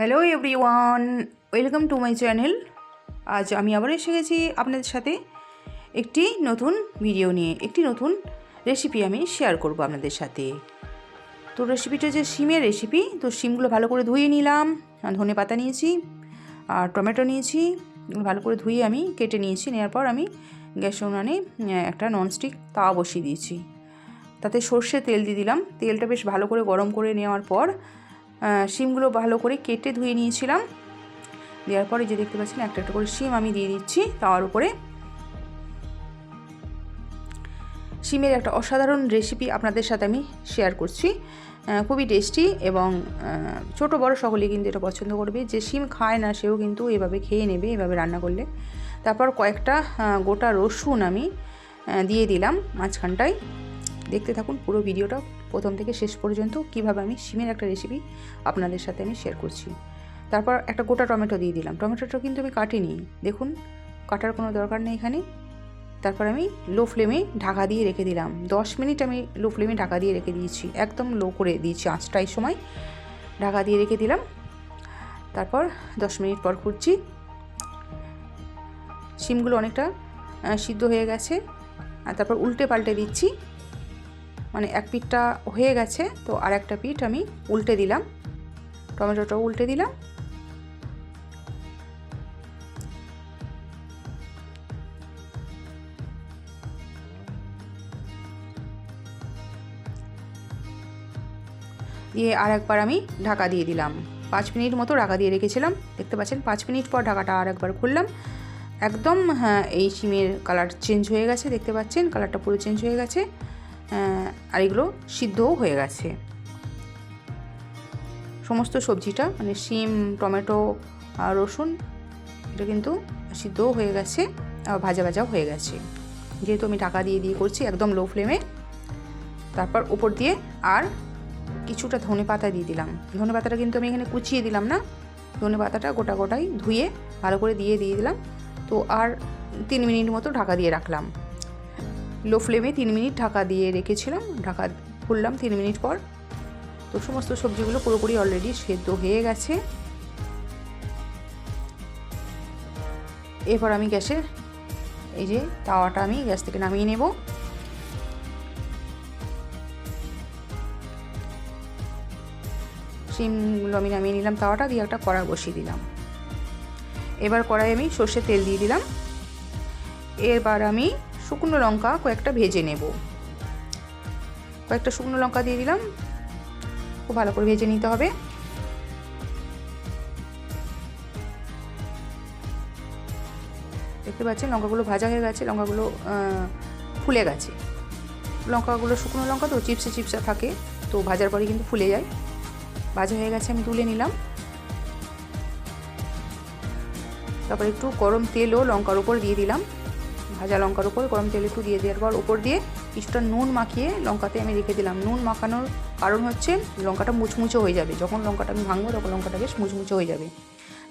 Hello everyone welcome to my channel আজ আমি আবার এসে গেছি আপনাদের সাথে একটি নতুন ভিডিও নিয়ে, একটি নতুন রেসিপি আমি শেয়ার করব আপনাদের সাথে। তো রেসিপিটা যে শিমের রেসিপি তো শিমগুলো ভালো করে ধুয়ে নিলাম। ধনে পাতা নিয়েছি, আর টমেটো নিয়েছি, ভালো করে ধুয়ে আমি কেটে নিয়েছি। নেওয়ার পর আমি গ্যাসের উনানে একটা ননস্টিক তাওয়া বসিয়ে দিয়েছি। তাতে সর্ষে তেল দিয়ে দিলাম। তেলটা বেশ ভালো করে গরম করে নেওয়ার পর শিমগুলো ভালো করে কেটে ধুয়ে নিয়েছিলাম। দেওয়ার পরে যে দেখতে পাচ্ছেন, একটা একটা করে শিম আমি দিয়ে দিচ্ছি তাওয়ার উপরে। শিমের একটা অসাধারণ রেসিপি আপনাদের সাথে আমি শেয়ার করছি। খুবই টেস্টি এবং ছোট বড় সকলেই কিন্তু এটা পছন্দ করবে। যে শিম খায় না, সেও কিন্তু এভাবে খেয়ে নেবে, এভাবে রান্না করলে। তারপর কয়েকটা গোটা রসুন আমি দিয়ে দিলাম মাঝখানটায়। দেখতে থাকুন পুরো ভিডিওটা প্রথম থেকে শেষ পর্যন্ত কীভাবে আমি শিমের একটা রেসিপি আপনাদের সাথে আমি শেয়ার করছি। তারপর একটা গোটা টমেটো দিয়ে দিলাম। টমেটোটা কিন্তু আমি কাটিনি। দেখুন, কাটার কোনো দরকার নেই এখানে। তারপর আমি লো ফ্লেমে ঢাকা দিয়ে রেখে দিলাম। দশ মিনিট আমি লো ফ্লেমে ঢাকা দিয়ে রেখে দিয়েছি। একদম লো করে দিয়েছি আঁচটা এই সময়। ঢাকা দিয়ে রেখে দিলাম। তারপর দশ মিনিট পর খুঁজছি শিমগুলো অনেকটা সিদ্ধ হয়ে গেছে। আর তারপর উল্টে পাল্টে দিচ্ছি। মানে এক পিঠটা হয়ে গেছে, তো আর একটা পিঠ আমি উল্টে দিলাম। টমেটোটাও উল্টে দিলাম। দিয়ে আর একবার আমি ঢাকা দিয়ে দিলাম। পাঁচ মিনিট মতো ঢাকা দিয়ে রেখেছিলাম। দেখতে পাচ্ছেন, পাঁচ মিনিট পর ঢাকাটা আর একবার খুললাম। একদম হ্যাঁ এই সিমের কালার চেঞ্জ হয়ে গেছে, দেখতে পাচ্ছেন, কালারটা পুরো চেঞ্জ হয়ে গেছে। আর এগুলো সিদ্ধও হয়ে গেছে। সমস্ত সবজিটা মানে শিম, টমেটো রসুন, এটা কিন্তু সিদ্ধও হয়ে গেছে ভাজা ভাজাও হয়ে গেছে। যেহেতু আমি টাকা দিয়ে দিয়ে করছি একদম লো ফ্লেমে তারপর উপর দিয়ে আর কিছুটা ধনে পাতা দিয়ে দিলাম। ধনে পাতাটা কিন্তু আমি এখানে কুচিয়ে দিলাম না, ধনে পাতাটা গোটা গোটাই ধুয়ে ভালো করে দিয়ে দিয়ে দিলাম। তো আর তিন মিনিট মতো ঢাকা দিয়ে রাখলাম। লো ফ্লেমে তিন মিনিট ঢাকা দিয়ে রেখেছিলাম, ঢাকা খুললাম তিন মিনিট পর। তো সমস্ত সবজিগুলো পুরোপুরি অলরেডি সেদ্ধ হয়ে গেছে। এরপর আমি গ্যাসের এই যে তাওয়াটা আমি গ্যাস থেকে নামিয়ে নেব। সিমগুলো আমি নামিয়ে নিলাম, তাওয়াটা দিয়ে একটা কড়া বসিয়ে দিলাম। এবার কড়াই আমি সর্ষের তেল দিয়ে দিলাম। এরবার আমি শুকনো লঙ্কা কয়েকটা ভেজে নেব। কয়েকটা শুকনো লঙ্কা দিয়ে দিলাম। খুব ভালো করে ভেজে নিতে হবে। দেখতে পাচ্ছেন লঙ্কাগুলো ভাজা হয়ে গেছে, লঙ্কাগুলো ফুলে গেছে। লঙ্কাগুলো শুকনো লঙ্কা তো চিপসে চিপসা থাকে, তো ভাজার পরে কিন্তু ফুলে যায়। ভাজা হয়ে গেছে, আমি তুলে নিলাম। তারপর একটু গরম তেলও লঙ্কার উপর দিয়ে দিলাম। ভাজা লঙ্কার উপর গরম তেল একটু দিয়ে দেওয়ার পর উপর দিয়ে কিছুটা নুন মাখিয়ে লঙ্কাতে আমি রেখে দিলাম। নুন মাখানোর কারণ হচ্ছে লঙ্কাটা মুচমুচো হয়ে যাবে। যখন লঙ্কাটা আমি ভাঙবো তখন লঙ্কাটা বেশ মুচমুচো হয়ে যাবে।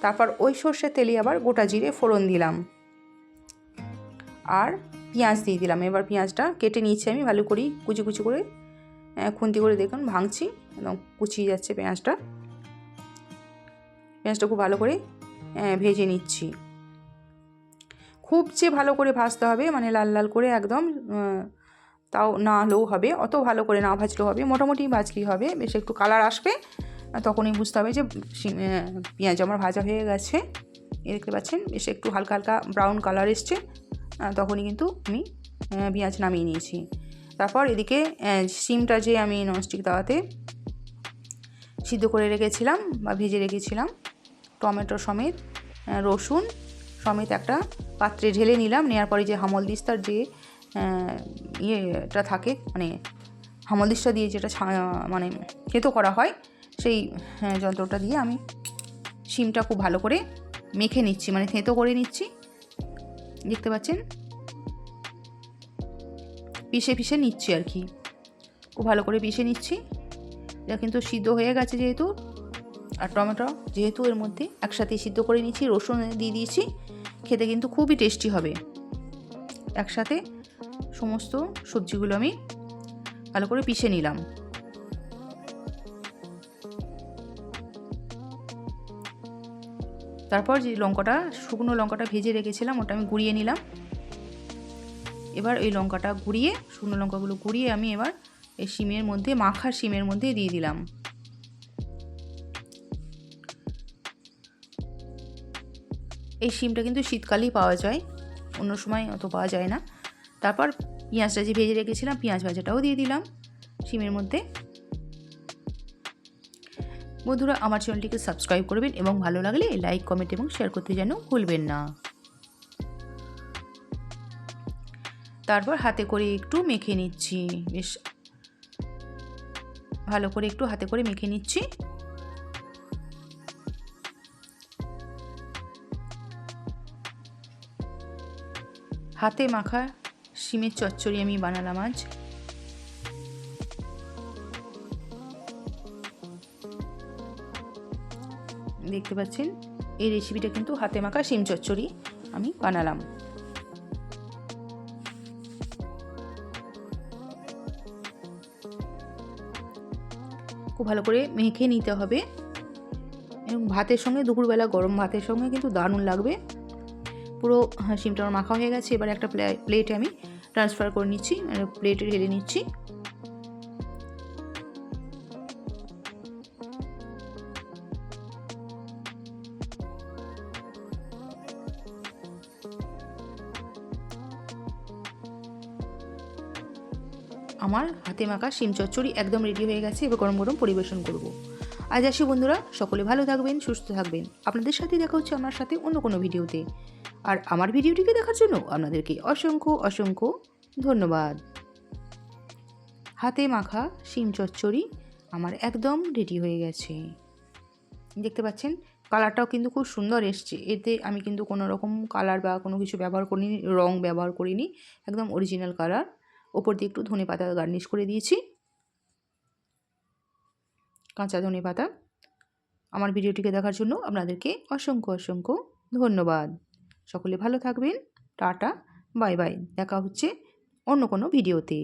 তারপর ওই সর্ষের তেলে আবার গোটা জিরে ফোড়ন দিলাম। আর পেঁয়াজ দিয়ে দিলাম। এবার পেঁয়াজটা কেটে নিয়েছি আমি ভালো করি কুচি কুচি করে আহ, খুন্তি করে দেখুন ভাঙছি একদম কুচিয়ে যাচ্ছে পেঁয়াজটা। পেঁয়াজটা খুব ভালো করে আহ, ভেজে নিচ্ছি। খুব যে ভালো করে ভাজতে হবে মানে লাল লাল করে একদম তাও না হলেও হবে, অত ভালো করে না ভাজলেও হবে, মোটামুটি ভাজলেই হবে, বেশ একটু কালার আসবে তখনই বুঝতে হবে যে পেঁয়াজ আমার ভাজা হয়ে গেছে দেখতে পাচ্ছেন, বেশ একটু হালকা হালকা ব্রাউন কালার এসছে তখনই কিন্তু আমি পেঁয়াজ নামিয়ে নিয়েছি। তারপর এদিকে শিমটা যে আমি ননস্টিক তাওয়াতে সিদ্ধ করে রেখেছিলাম বা ভেজে রেখেছিলাম, টমেটো সমেত রসুন সমেত একটা পাত্রে ঢেলে নিলাম। নেওয়ার পরে যে হামল দিস্তার যে ইয়েটা থাকে মানে হামল দিস্তা দিয়ে যেটা মানে থেতো করা হয়, সেই যন্ত্রটা দিয়ে আমি শিমটা খুব ভালো করে মেখে নিচ্ছি মানে থেঁতো করে নিচ্ছি। দেখতে পাচ্ছেন? পিষে পিষে নিচ্ছি আর কি। খুব ভালো করে পিষে নিচ্ছি। এটা কিন্তু সিদ্ধ হয়ে গেছে যেহেতু। আর টমেটো যেহেতু এর মধ্যে একসাথে সিদ্ধ করে নিচ্ছি, রসুন দিয়ে দিয়েছি। খেতে কিন্তু খুবই টেস্টি হবে। একসাথে সমস্ত সবজিগুলো আমি ভালো করে পিষে নিলাম। তারপর যে লঙ্কাটা, শুকনো লঙ্কাটা ভেজে রেখেছিলাম, ওটা আমি গুঁড়িয়ে নিলাম। এবার ওই লঙ্কাটা গুঁড়িয়ে, শুকনো লঙ্কাগুলো গুঁড়িয়ে আমি এবার এই শিমের মধ্যে, মাখার শিমের মধ্যে দিয়ে দিলাম। এই শিমটা কিন্তু শীতকালেই পাওয়া যায়। অন্য সময় অত পাওয়া যায় না। তারপর পেঁয়াজটা যে ভেজে রেখেছিলাম, পেঁয়াজ ভাজাটাও দিয়ে দিলাম শিমের মধ্যে। বন্ধুরা, আমার চ্যানেলটিকে সাবস্ক্রাইব করবেন এবং ভালো লাগলে লাইক, কমেন্ট এবং শেয়ার করতে যেন ভুলবেন না। তারপর হাতে করে একটু মেখে নিচ্ছি। বেশ ভালো করে একটু হাতে করে মেখে নিচ্ছি। হাতে মাখা শিমের চচ্চড়ি আমি বানালাম আজ। দেখতে পাচ্ছেন, এই রেসিপিটা কিন্তু হাতে মাখা শিম চচ্চড়ি আমি বানালাম। খুব ভালো করে মেখে নিতে হবে। এবং ভাতের সঙ্গে দুপুরবেলা গরম ভাতের সঙ্গে কিন্তু দারুণ লাগবে। পুরো শিমটা আমার মাখা হয়ে গেছে। এবার একটা প্লেটে আমি ট্রান্সফার করে নিচ্ছি প্লেটে ঢেলে নিচ্ছি। আমার হাতে মাখা শিম চচ্চড়ি একদম রেডি হয়ে গেছে, এবার গরম গরম পরিবেশন করব। আজ আসি বন্ধুরা, সকলে ভালো থাকবেন, সুস্থ থাকবেন। আপনাদের সাথে দেখা হচ্ছে আমার সাথে অন্য কোনো ভিডিওতে আর আমার ভিডিওটিকে দেখার জন্য আপনাদেরকে অসংখ্য অসংখ্য ধন্যবাদ। হাতে মাখা শিম চচ্চড়ি আমার একদম রেডি হয়ে গেছে। দেখতে পাচ্ছেন কালারটাও কিন্তু খুব সুন্দর এসছে। এতে আমি কিন্তু কোনো রকম কালার বা কোনো কিছু ব্যবহার করিনি, রং ব্যবহার করিনি, একদম অরিজিনাল কালার ওপর দিয়ে একটু ধনে পাতা গার্নিশ করে দিয়েছি। কাঁচা ধনে পাতা। আমার ভিডিওটিকে দেখার জন্য আপনাদেরকে অসংখ্য অসংখ্য ধন্যবাদ। সকলে ভালো থাকবেন টাটা বাই বাই দেখা হচ্ছে অন্য কোনো ভিডিওতে।